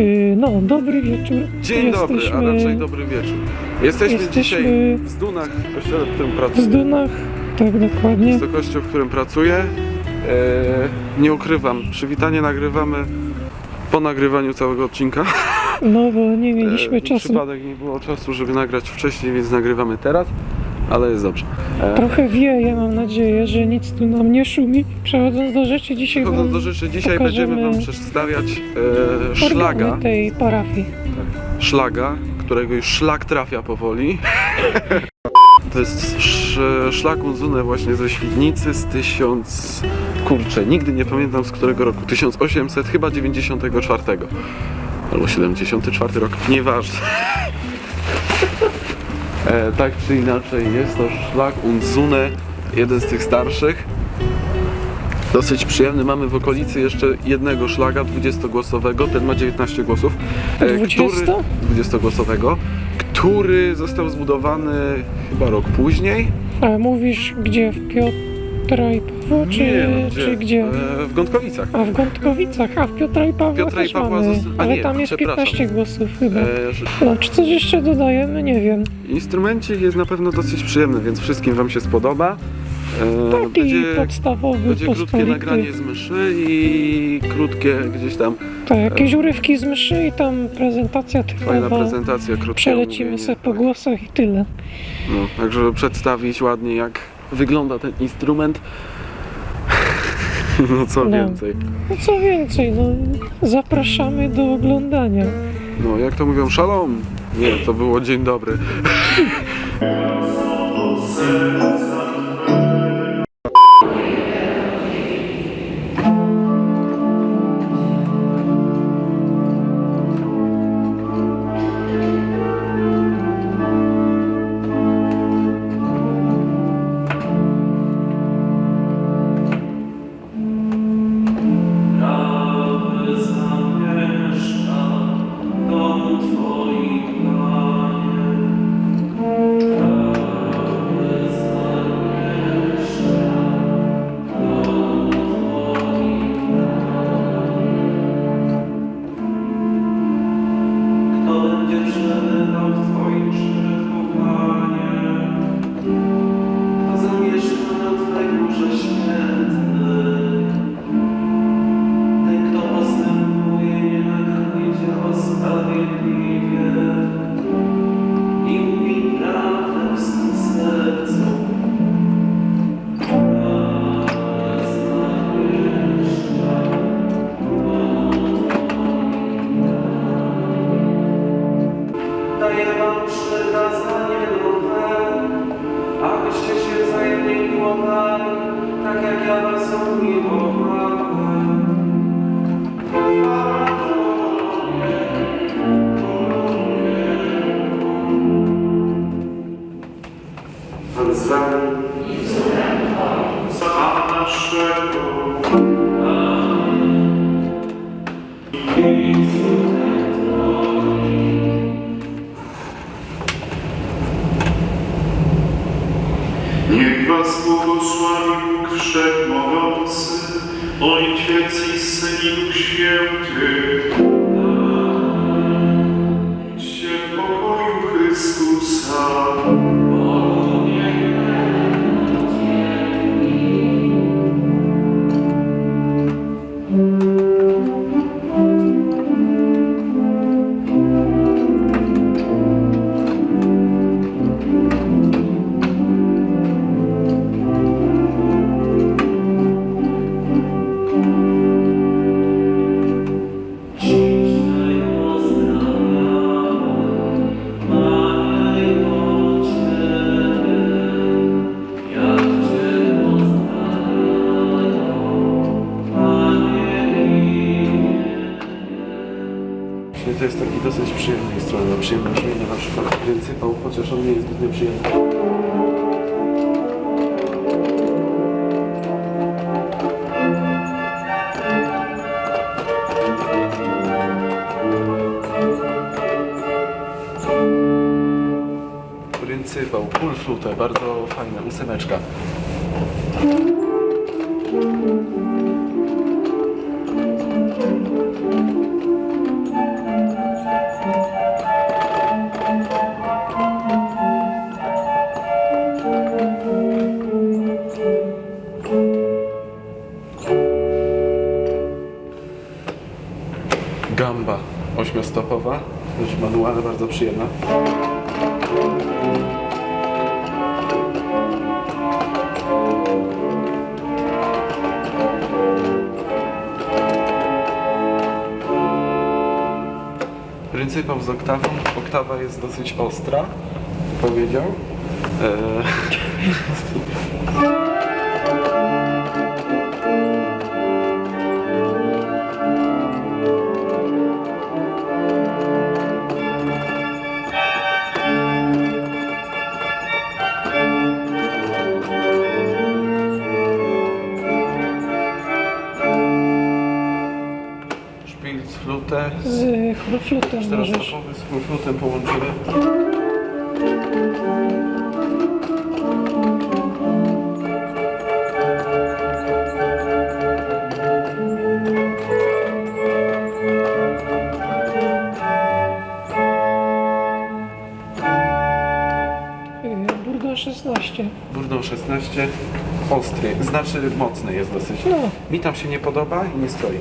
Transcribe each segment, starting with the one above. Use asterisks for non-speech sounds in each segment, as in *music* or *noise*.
Yy, no, dobry wieczór. Dzień dobry, a raczej dobry wieczór. Jesteśmy, Jesteśmy dzisiaj w Zdunach, w kościele, w którym w pracuję. Zdunach. Tak, dokładnie. Jest to kościół, w którym pracuję. E, nie ukrywam, przywitanie nagrywamy po nagrywaniu całego odcinka. No, bo nie mieliśmy E, czasu. Przypadek nie było czasu, żeby nagrać wcześniej, więc nagrywamy teraz, ale jest dobrze. E, Trochę wieje, mam nadzieję, że nic tu nam nie szumi. Przechodząc do rzeczy, dzisiaj Przechodząc do rzeczy, dzisiaj będziemy Wam przedstawiać e, szlaga, tej parafii. szlaga, którego już szlak trafia powoli. To jest sz, szlak Unzune właśnie ze Świdnicy z 1000... Kurczę, nigdy nie pamiętam z którego roku. 1800, chyba 94. Albo 74 rok, nieważne. E, tak czy inaczej, jest to szlak Unzune, jeden z tych starszych. Dosyć przyjemny. Mamy w okolicy jeszcze jednego szlaga 20-głosowego, ten ma 19 głosów. e, 20? 20-głosowego, który został zbudowany chyba rok później. A mówisz, gdzie? W Piotra i Pawła, czy, no czy gdzie? E, w Gątkowicach. A w Gątkowicach, a w Piotra i Pawła Piotra i też Pawła mamy, zosta- a ale nie, tam jest przepraszam. 15 głosów chyba. E, że- No, czy coś jeszcze dodajemy? Nie wiem. instrumencik jest na pewno dosyć przyjemny, więc wszystkim Wam się spodoba. E, Taki będzie, podstawowy, będzie krótkie pospolity. nagranie z myszy i krótkie gdzieś tam Tak, jakieś urywki z myszy i tam prezentacja fajna typowa. prezentacja, krótkie Przelecimy omówienie, sobie po tak. głosach i tyle. No, tak żeby przedstawić ładnie jak wygląda ten instrument. *laughs* No co No. więcej. No co więcej, no zapraszamy do oglądania. No jak to mówią, szalom! Nie, to było dzień dobry. Niech was błogosławi Bóg Wszechmogący, Ojciec i Syn i Duch Święty. To jest taki dosyć przyjemny instrument. Ma przyjemne brzmienie, na przykład pryncypał, chociaż on nie jest zbytnio przyjemny. Pryncypał, pulflute, bardzo fajna, ósemeczka. Ośmiostopowa, też manualna, bardzo przyjemna. Pryncypał z oktawą. Oktawa jest dosyć ostra, powiedział. Eee, *laughs* flutę. Z flutem możesz. Czterostopowy z flutem połączony. Y, Burdon 16. Burdon 16, ostry, znaczy mocny jest dosyć. No, Mi tam się nie podoba i nie stroi.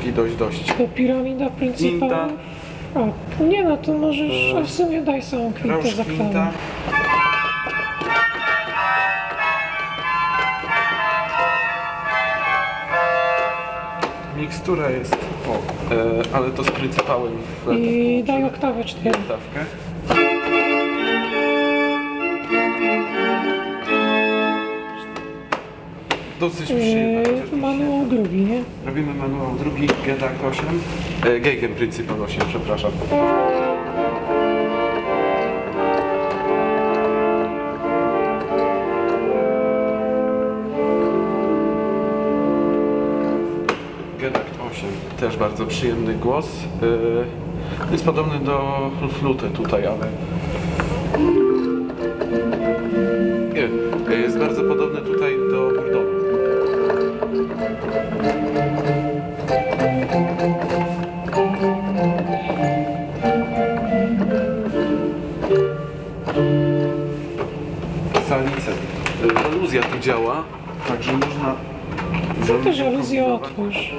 Taki dość, dość. to piramida pryncypał. Kwinta. A, nie no, to możesz, a w sumie daj samą kwintę Rausz za oktawę. Mikstura jest, o, e, ale to z pryncypałem w I daj oktawę 4. Oktawkę. Dosyć przyjemna. chociaż mi się- Manuał drugi, nie? Robimy manuał drugi, Gedak 8, e, Geigen Principal 8, przepraszam. Gedak 8, też bardzo przyjemny głos. E, jest podobny do fluty tutaj, ale nie, jest bardzo podobny tutaj do Burdonu. To też żaluzję otwórz.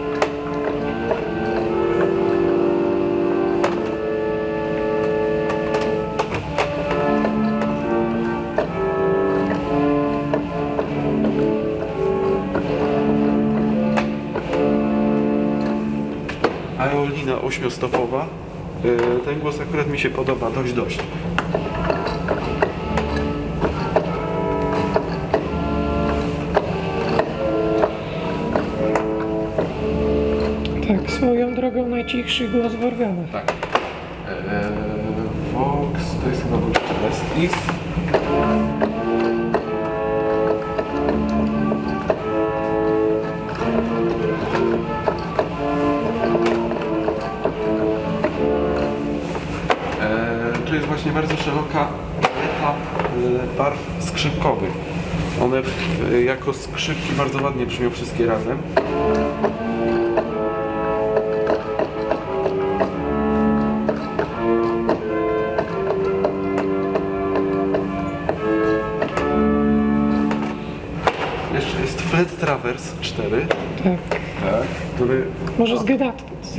Aeolina ośmiostopowa. Y, Ten głos akurat mi się podoba dość dość. Drogą najcichszy głos w organach. Tak. Eee, Vox to jest chyba East. Eee, tu jest właśnie bardzo szeroka paleta e, barw skrzypkowych. One jako skrzypki bardzo ładnie brzmią wszystkie razem. Traverse 4, Tak. tak, który Może z Gedat. Z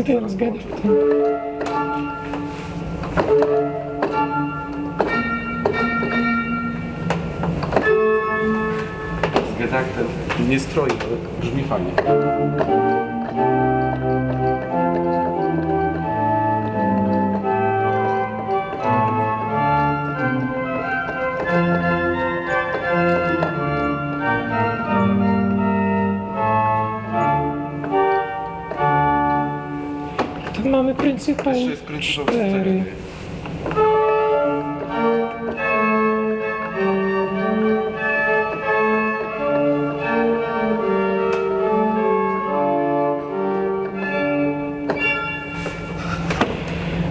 Gedaktem nie stroi, ale brzmi fajnie. Mamy pryncypał Jeszcze jest Principal 4. 4.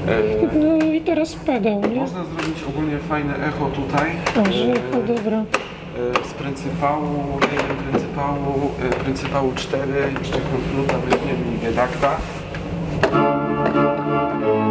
Eee, No i teraz pedał, nie? Można zrobić ogólnie fajne echo tutaj. O, że Eee, o, dobra. e, z pryncypału, jeden pryncypału, e, pryncypału 4, jeszcze fluta weźmiemy i. thank you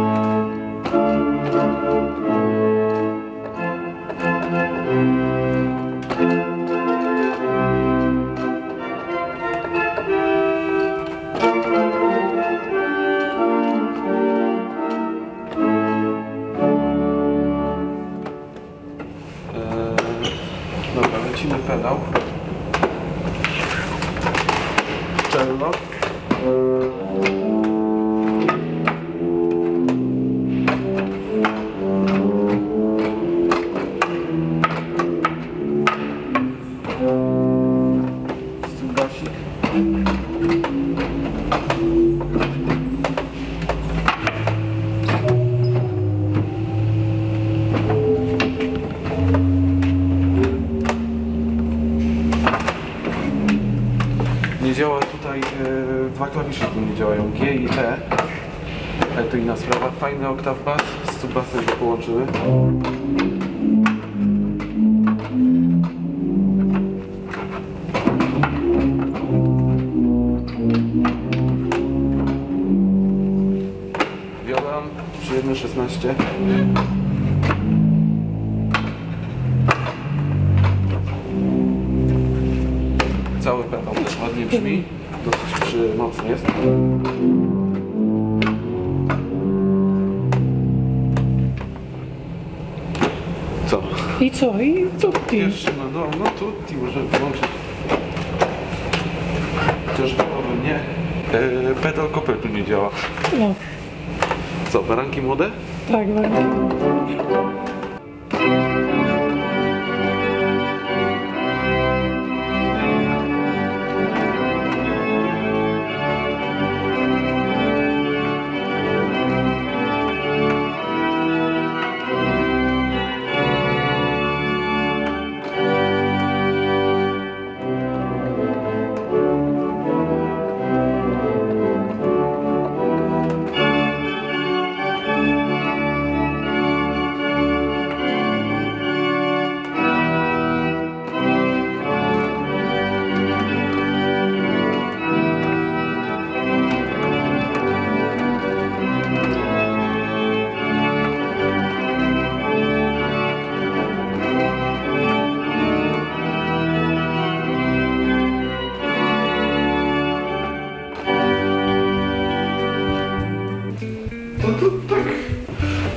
E. Ale to inna sprawa. Fajny oktaw bass, z subbasem go połączymy. Wiolan, przyjemne 16. Cały pedał też ładnie brzmi, dosyć przy, mocny jest. Co? I co? I tu ty. Pierwszy, no, no, no tutti możemy włączyć. Chociaż wolałbym nie. E, pedal kopel tu nie działa. No, Co, baranki młode? tak, warunki.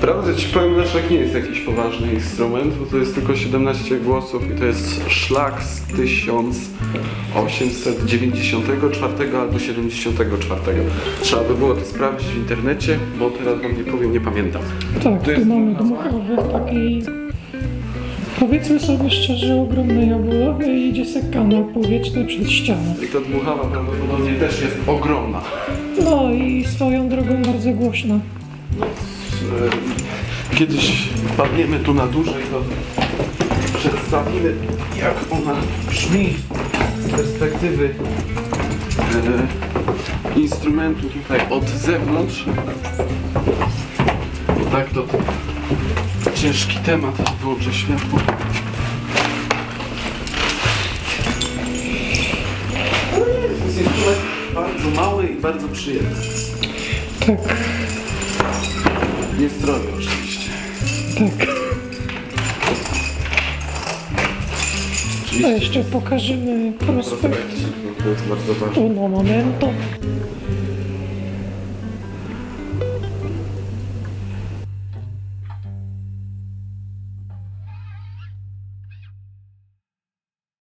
Prawdę ci powiem, Leszek nie jest jakiś poważny instrument, bo to jest tylko 17 głosów i to jest szlak z 1894 albo 74. Trzeba by było to sprawdzić w internecie, bo teraz wam nie powiem, nie pamiętam. Tak, To tu jest mamy dmuchawa. dmuchawy takiej, powiedzmy sobie szczerze, ogromnej obudowy i idzie sekana powietrzna przez ścianę. I ta dmuchawa prawdopodobnie też jest ogromna. No i swoją drogą bardzo głośna. E, Kiedyś wpadniemy tu na dłużej, to przedstawimy jak ona brzmi z perspektywy e, instrumentu tutaj od zewnątrz. Bo tak to ciężki temat. Wyłączę światło. Bardzo mały i bardzo przyjemny. Tak, Nie stronie oczywiście. tak. A Oczywiście jeszcze pokażemy prospekt prospekt, no to jest bardzo ważne. uno momento.